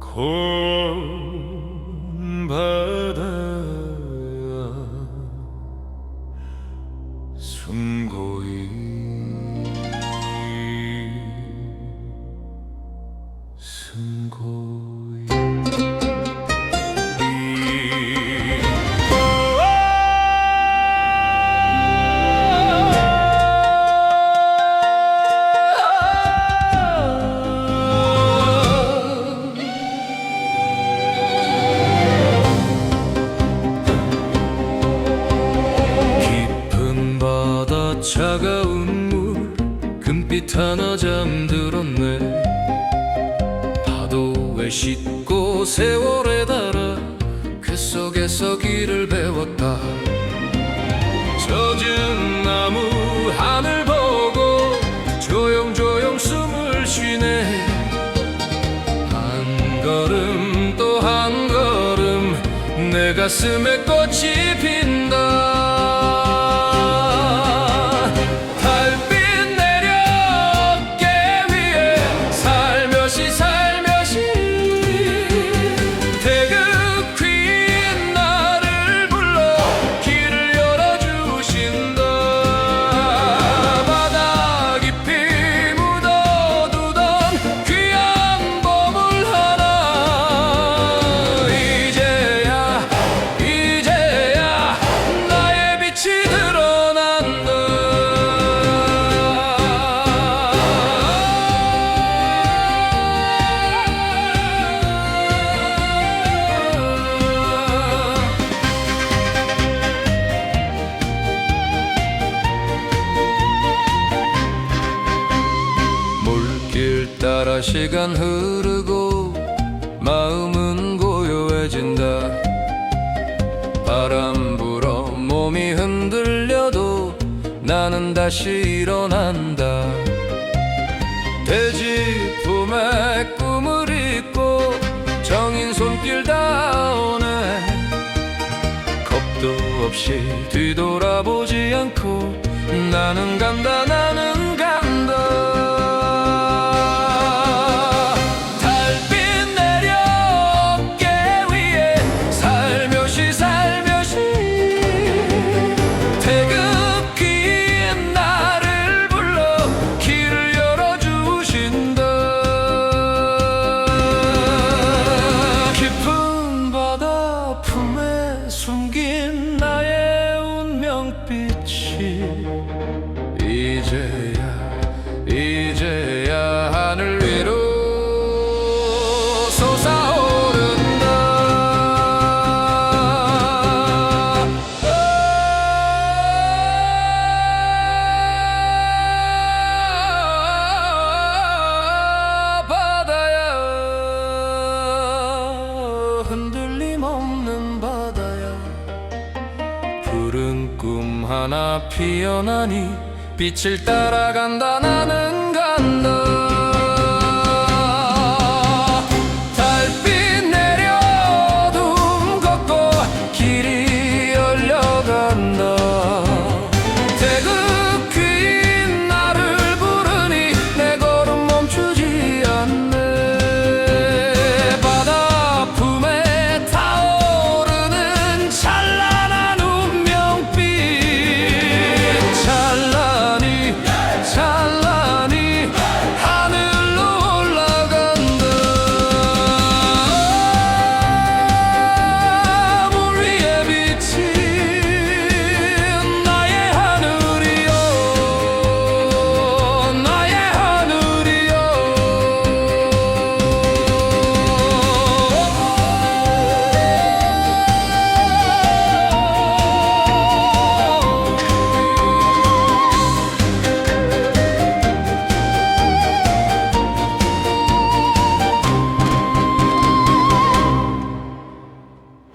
곤 바다야 숨고이 숨고 차가운 물 금빛 하나 잠들었네. 파도에 싣고 세월에 달아 그 속에서 길을 배웠다. 젖은 나무 하늘 보고 조용조용 숨을 쉬네. 한 걸음 또 한 걸음 내 가슴에 꽃이 핀다 시간 흐르고 마음은 고요해진다. 바람 불어 몸이 흔들려도 나는 다시 일어난다. 돼지 품에 꿈을 잊고 정인 손길 닿아오네. 겁도 없이 뒤돌아보지 않고 나는 간다 나는 하나 피어나니 빛을 따라간다 나는 간다